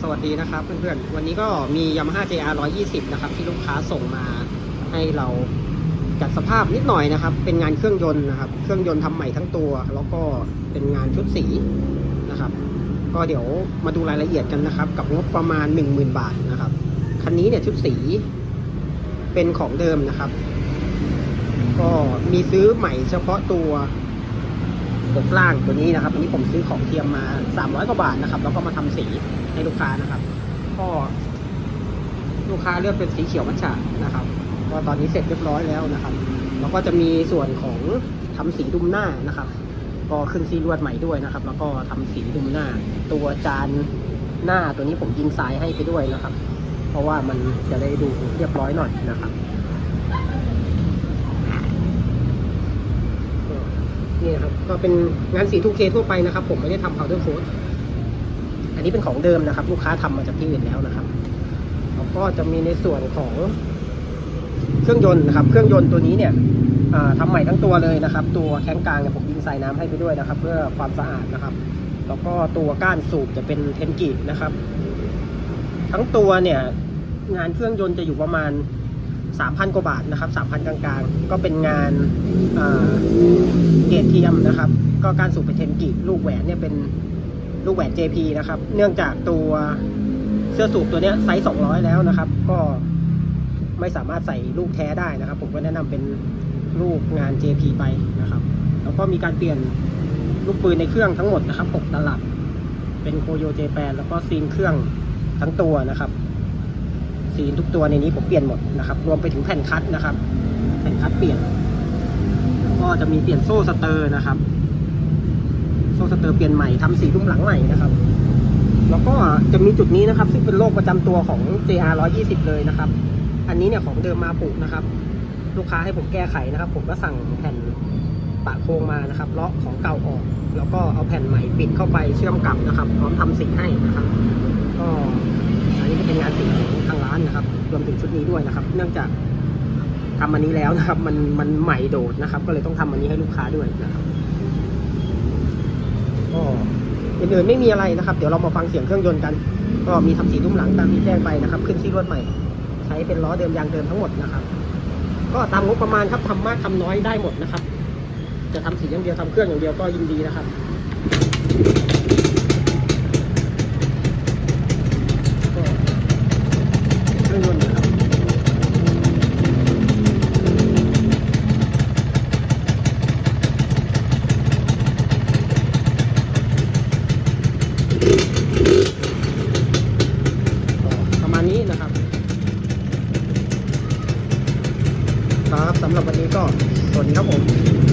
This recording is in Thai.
สวัสดีนะครับเพื่อนๆ วันนี้ก็มี Yamaha JR 120 นะครับ ที่ลูกค้าส่งมาให้เราจัดสภาพนิดหน่อยนะครับ เป็นงานเครื่องยนต์นะครับ เครื่องยนต์ทำใหม่ทั้งตัว แล้วก็เป็นงานชุดสีนะครับ ก็เดี๋ยวมาดูรายละเอียดกันนะครับ กับงบประมาณ 10,000 บาทนะครับ คันนี้เนี่ยชุดสีเป็นของเดิมนะครับ ก็มีซื้อใหม่เฉพาะตัว ปกล่างตัวนี้นะครับอันนี้ผมซื้อของเทียมมา 300 กว่าบาทนะครับ แล้วก็มาทำสีให้ลูกค้านะครับ ก็ลูกค้าเลือกเป็นสีเขียวมัทฉะนะครับ ก็ตอนนี้เสร็จเรียบร้อยแล้วนะครับแล้วก็จะมีส่วนของทำสีดุมหน้านะครับ ก็ขึ้นซีลวดใหม่ด้วยนะครับ แล้วก็ทำสีดุมหน้า ตัวจานหน้าตัวนี้ผมยิงทรายให้ไปด้วยนะครับ เพราะว่ามันจะได้ดูเรียบร้อยหน่อยนะครับ นี่นะครับก็เป็นงานสี 2K ทั่วไปนะครับ ผมไม่ได้ทำ powder coat อันนี้เป็นของเดิมนะครับ ลูกค้าทำมาจากที่อื่นแล้วนะครับแล้วก็จะมีในส่วนของเครื่องยนต์นะครับ เครื่องยนต์ตัวนี้เนี่ยอ่าทำใหม่ทั้งตัวเลยนะครับ ตัวแข้งกลางเนี่ยผมยิงใส่น้ำให้ไปด้วยนะครับ เพื่อความสะอาดนะครับ แล้วก็ตัวก้านสูบจะเป็นเทนกินะครับ ทั้งตัวเนี่ย งานเครื่องยนต์จะอยู่ประมาณ 3,000 กว่าบาทนะครับ 3,000 กลางๆ ก็เป็นงานเกรดเทียมนะครับ ก็การสูบเป็นเทนกิลูกแหวนเนี่ยเป็นลูกแหวน JP นะครับ เนื่องจากตัวเสื้อสูบตัวเนี้ยไซส์ 200 แล้วนะครับ ก็ไม่สามารถใส่ลูกแท้ได้นะครับ ผมก็แนะนำเป็นลูกงาน JP ไปนะครับ แล้วก็มีการเปลี่ยนลูกปืนในเครื่องทั้งหมดนะครับ6ตลับ เป็นโคโยเจแปนแล้วก็ซีนเครื่องทั้งตัวนะครับ ซีนทุกตัวในนี้ผมเปลี่ยนหมดนะครับ รวมไปถึงแผ่นคัดนะครับ แผ่นคัดเปลี่ยนก็จะมีเปลี่ยนโซ่สเตอร์นะครับ โซ่สเตอร์เปลี่ยนใหม่ทำสีรุ่มหลังใหม่นะครับ แล้วก็จะมีจุดนี้นะครับ ซึ่งเป็นโรคประจำตัวของ JR 120 เลยนะครับ อันนี้เนี่ยของเดิมมาปุนะครับ ลูกค้าให้ผมแก้ไขนะครับ ผมก็สั่งแผ่นปะโครงมานะครับเลาะของเก่าออก แล้วก็เอาแผ่นใหม่ปิดเข้าไปเชื่อมกลับนะครับ พร้อมทำสีให้นะครับ ก็อันนี้ก็เป็นงานสีของางร้านนะครับ รวมถึงชุดนี้ด้วยนะครับ เนื่องจากทำอันนี้แล้วนะครับ มันมันใหม่โดดนะครับ ก็เลยต้องทำอันนี้ให้ลูกค้าด้วยนะครับก็อื่นๆไม่มีอะไรนะครับ เดี๋ยวเรามาฟังเสียงเครื่องยนต์กัน ก็มีทำสีรุ่มหลังตามที่แจ้งไปนะครับ ขึ้นซีรวดใหม่ ใช้เป็นล้อเดิมยางเดิมทั้งหมดนะครับ ก็ตามงบประมาณครับทำมากทำน้อยได้หมดนะครับ จะทำสีอย่างเดียวทำเครื่องอย่างเดียวก็ยินดีนะครับ ก็เครื่องยนต์นะครับ ประมาณนี้นะครับ ครับสำหรับวันนี้ก็สวัสดีครับผม